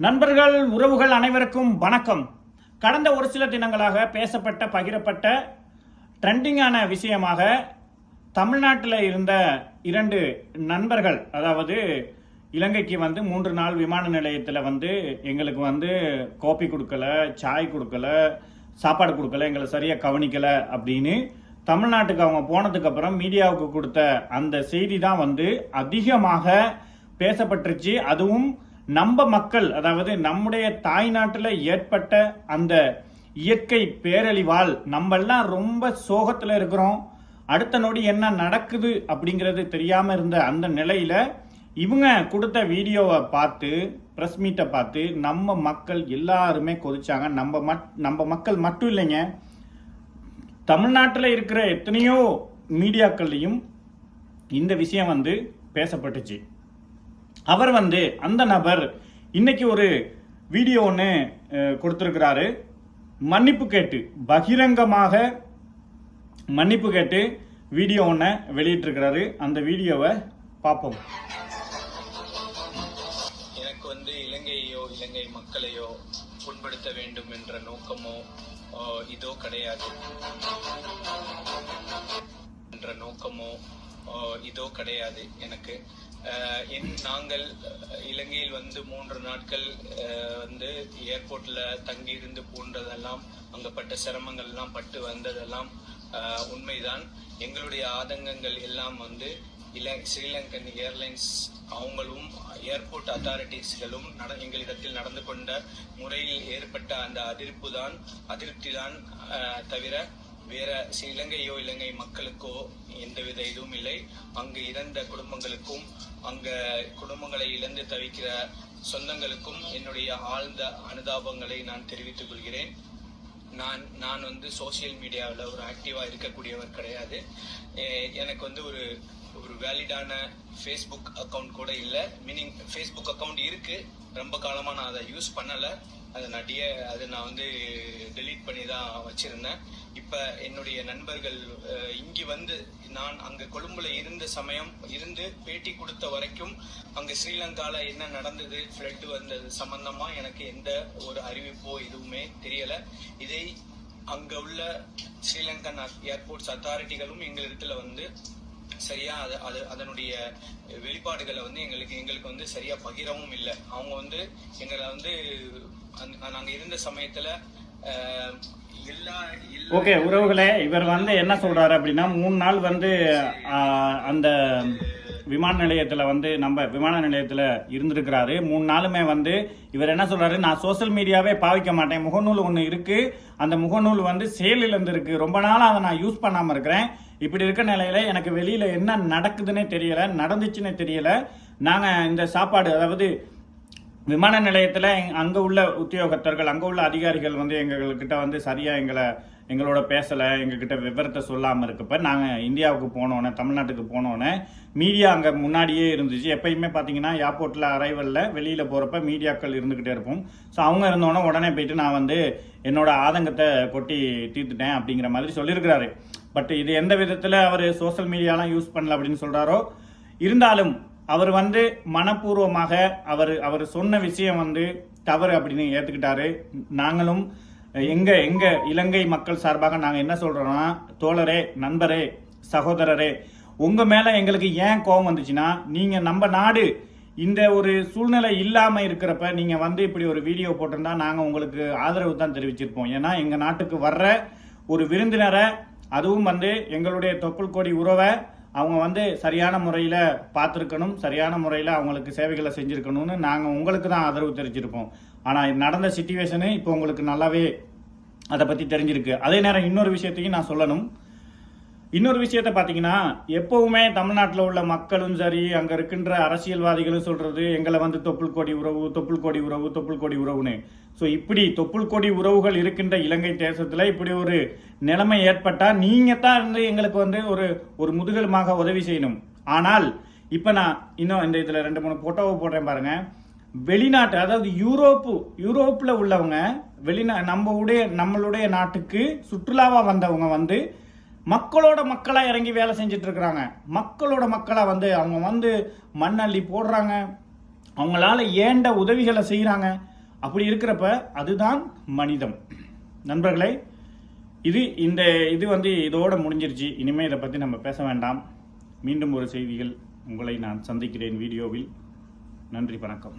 நண்பர்கள் உறவுகள் அனைவருக்கும் வணக்கம். கடந்த ஒரு சில தினங்களாக பேசப்பட்ட பகிரப்பட்ட ட்ரெண்டிங்கான விஷயமாக தமிழ்நாட்டில் இருந்த இரண்டு நண்பர்கள் அதாவது இலங்கைக்கு வந்து மூன்று நாள் விமான நிலையத்தில் வந்து எங்களுக்கு வந்து காபி கொடுக்கல சாய் கொடுக்கல சாப்பாடு கொடுக்கல எங்களை சரியாக கவனிக்கலை அப்படின்னு தமிழ்நாட்டுக்கு அவங்க போனதுக்கப்புறம் மீடியாவுக்கு கொடுத்த அந்த செய்தி தான் வந்து அதிகமாக பேசப்பட்டுருச்சு. அதுவும் நம்ம மக்கள் அதாவது நம்முடைய தாய்நாட்டில் ஏற்பட்ட அந்த இயற்கை பேரழிவால் நம்மெல்லாம் ரொம்ப சோகத்தில் இருக்கிறோம். அடுத்த நொடி என்ன நடக்குது அப்படிங்கிறது தெரியாமல் இருந்த அந்த நிலையில் இவங்க கொடுத்த வீடியோவை பார்த்து ப்ரெஸ் மீட்டை பார்த்து நம்ம மக்கள் எல்லாருமே கொதிச்சாங்க. நம்ம மட் நம்ம மக்கள் மட்டும் இல்லைங்க. தமிழ்நாட்டில் இருக்கிற எத்தனையோ மீடியாக்கள்லையும் இந்த விஷயம் வந்து பேசப்பட்டுச்சு. அவர் வந்து அந்த நபர் இன்னைக்கு ஒரு வீடியோ ஒன்று கொடுத்துருக்கிறாரு. மன்னிப்பு கேட்டு பகிரங்கமாக மன்னிப்பு கேட்டு வீடியோ ஒன்று வெளியிட்டிருக்கிறாரு. அந்த வீடியோவை பார்ப்போம். எனக்கு வந்து இலங்கையோ இலங்கை மக்களையோ புண்படுத்த வேண்டும் என்ற நோக்கமோ இதோ கிடையாது. என்ற நோக்கமோ இதோ கிடையாது எனக்கு. நாங்கள் இலங்கையில் வந்து மூன்று நாட்கள் வந்து ஏர்போர்ட்ல தங்கி இருந்து போன்றதெல்லாம் அங்கப்பட்ட சிரமங்கள் எல்லாம் பட்டு வந்ததெல்லாம் உண்மைதான். எங்களுடைய ஆதங்கங்கள் எல்லாம் வந்து இல ஸ்ரீலங்கன் ஏர்லைன்ஸ் அவங்களும் ஏர்போர்ட் அத்தாரிட்டிஸ்களும் நட எங்களிடத்தில் நடந்து கொண்ட முறையில் ஏற்பட்ட அந்த அதிர்ப்பு தான் அதிருப்தி தான் தவிர வேற இலங்கையோ இலங்கை மக்களுக்கோ எந்தவித இதுவும் இல்லை. அங்கு இறந்த குடும்பங்களுக்கும் அங்க குடும்பங்களை இழந்து தவிக்கிற சொந்தங்களுக்கும் என்னுடைய ஆழ்ந்த அனுதாபங்களை நான் தெரிவித்துக் கொள்கிறேன். நான் நான் வந்து சோஷியல் மீடியாவில் ஒரு ஆக்டிவாக இருக்கக்கூடியவர் கிடையாது. எனக்கு வந்து ஒரு ஒரு வேலிடான ஃபேஸ்புக் அக்கௌண்ட் கூட இல்லை. மீனிங் ஃபேஸ்புக் அக்கௌண்ட் இருக்குது ரொம்ப காலமாக நான் அதை யூஸ் பண்ணலை. அதை நான் டிய அதை நான் வந்து டெலீட் பண்ணி தான் வச்சிருந்தேன். இப்போ என்னுடைய நண்பர்கள் இங்கே இங்கு வந்து நான் அங்க கொழும்புல இருந்த சமயம் இருந்து பேட்டி கொடுத்த வரைக்கும் அங்க ஸ்ரீலங்கால என்ன நடந்தது ஃப்ளட் வந்தது சம்பந்தமா எனக்கு எந்த ஒரு அறிவிப்போ எதுவுமே தெரியல. இதை அங்க உள்ள ஸ்ரீலங்கன் ஏர்போர்ட்ஸ் அத்தாரிட்டிகளும் எங்களிடத்துல வந்து சரியா அது அது அதனுடைய வெளிப்பாடுகளை வந்து எங்களுக்கு எங்களுக்கு வந்து சரியா பகிரவும் இல்லை. அவங்க வந்து எங்களை வந்து நாங்க இருந்த சமயத்துல ஓகே உறவுகளே இவர் வந்து என்ன சொல்றாரு அப்படின்னா மூணு நாள் வந்து அந்த விமான நிலையத்தில் வந்து நம்ம விமான நிலையத்தில் இருந்திருக்கிறாரு. மூணு நாளுமே வந்து இவர் என்ன சொல்கிறாரு நான் சோஷியல் மீடியாவே பாவிக்க மாட்டேன். முகநூல் ஒன்று இருக்குது அந்த முகநூல் வந்து சேலிலேருந்து இருக்குது ரொம்ப நாளாக அதை நான் யூஸ் பண்ணாமல் இருக்கிறேன். இப்படி இருக்க நிலையில் எனக்கு வெளியில் என்ன நடக்குதுன்னே தெரியலை. நடந்துச்சுன்னே தெரியலை. நாங்கள் இந்த சாப்பாடு அதாவது விமான நிலையத்தில் அங்கே உள்ள உத்தியோகத்தர்கள் அங்கே உள்ள அதிகாரிகள் வந்து எங்கள்கிட்ட வந்து சரியாக எங்களை எங்களோட பேசலை எங்ககிட்ட விவரத்தை சொல்லாமல் இருக்கப்ப நாங்கள் இந்தியாவுக்கு போனோன்னே தமிழ்நாட்டுக்கு போனோன்னே மீடியா அங்கே முன்னாடியே இருந்துச்சு. எப்பயுமே பார்த்தீங்கன்னா ஏர்போர்ட்டில் அரைவலில் வெளியில் போகிறப்ப மீடியாக்கள் இருந்துக்கிட்டே இருப்போம். ஸோ அவங்க இருந்தோன்னே உடனே போயிட்டு நான் வந்து என்னோட ஆதங்கத்தை கொட்டி தீர்த்துட்டேன் அப்படிங்கிற மாதிரி சொல்லியிருக்கிறாரு. பட் இது எந்த விதத்தில் அவர் சோஷியல் மீடியாலாம் யூஸ் பண்ணல அப்படின்னு சொல்கிறாரோ இருந்தாலும் அவர் வந்து மனப்பூர்வமாக அவர் அவர் சொன்ன விஷயம் வந்து தவறு அப்படின்னு ஏற்றுக்கிட்டாரு நாங்களும் எங்கே எங்கே இலங்கை மக்கள் சார்பாக நாங்கள் என்ன சொல்கிறோன்னா தோழரே நண்பரே சகோதரரே உங்கள் மேலே எங்களுக்கு ஏன் கோபம் வந்துச்சுன்னா நீங்கள் நம்ம நாடு இந்த ஒரு சூழ்நிலை இல்லாமல் இருக்கிறப்ப நீங்கள் வந்து இப்படி ஒரு வீடியோ போட்டிருந்தா நாங்கள் உங்களுக்கு ஆதரவு தான் தெரிவிச்சிருப்போம். ஏன்னா எங்கள் நாட்டுக்கு வர்ற ஒரு விருந்தினரை அதுவும் வந்து எங்களுடைய தொப்புள் கொடி உறவை அவங்க வந்து சரியான முறையில் பார்த்துருக்கணும் சரியான முறையில் அவங்களுக்கு சேவைகளை செஞ்சுருக்கணும்னு நாங்கள் உங்களுக்கு தான் ஆதரவு தெரிஞ்சிருப்போம். ஆனால் நடந்த சுச்சுவேஷனு இப்போ உங்களுக்கு நல்லாவே அதை பற்றி தெரிஞ்சிருக்கு. அதே நேரம் இன்னொரு விஷயத்தையும் நான் சொல்லணும். இன்னொரு விஷயத்த பார்த்தீங்கன்னா எப்பவுமே தமிழ்நாட்டில் உள்ள மக்களும் சரி அங்கே இருக்கின்ற அரசியல்வாதிகளும் சொல்கிறது எங்களை வந்து தொப்புள் கொடி உறவு தொப்புள் கொடி உறவு தொப்புள் கொடி உறவுன்னு. ஸோ இப்படி தொப்புள் கொடி உறவுகள் இருக்கின்ற இலங்கை தேசத்தில் இப்படி ஒரு நிலைமை ஏற்பட்டால் நீங்கள் தான் இருந்து எங்களுக்கு வந்து ஒரு ஒரு முதுகெலுமாக உதவி செய்யணும். ஆனால் இப்போ நான் இன்னும் இந்த இதில் ரெண்டு மூணு போட்டோவை போடுறேன் பாருங்கள் வெளிநாட்டு அதாவது யூரோப்பு யூரோப்பில் உள்ளவங்க வெளிநா நம்ம உடைய நம்மளுடைய நாட்டுக்கு சுற்றுலாவாக வந்தவங்க வந்து மக்களோட மக்களாக இறங்கி வேலை செஞ்சுட்டு இருக்கிறாங்க மக்களோட மக்களாக வந்து அவங்க வந்து மண்ணள்ளி போடுறாங்க. அவங்களால ஏண்ட உதவிகளை செய்கிறாங்க அப்படி இருக்கிறப்ப அதுதான் மனிதம். நண்பர்களே இது இந்த இது வந்து இதோட முடிஞ்சிருச்சு. இனிமேல் இதை பற்றி நம்ம பேச வேண்டாம். மீண்டும் ஒரு செய்திகள் உங்களை நான் சந்திக்கிறேன் வீடியோவில். நன்றி வணக்கம்.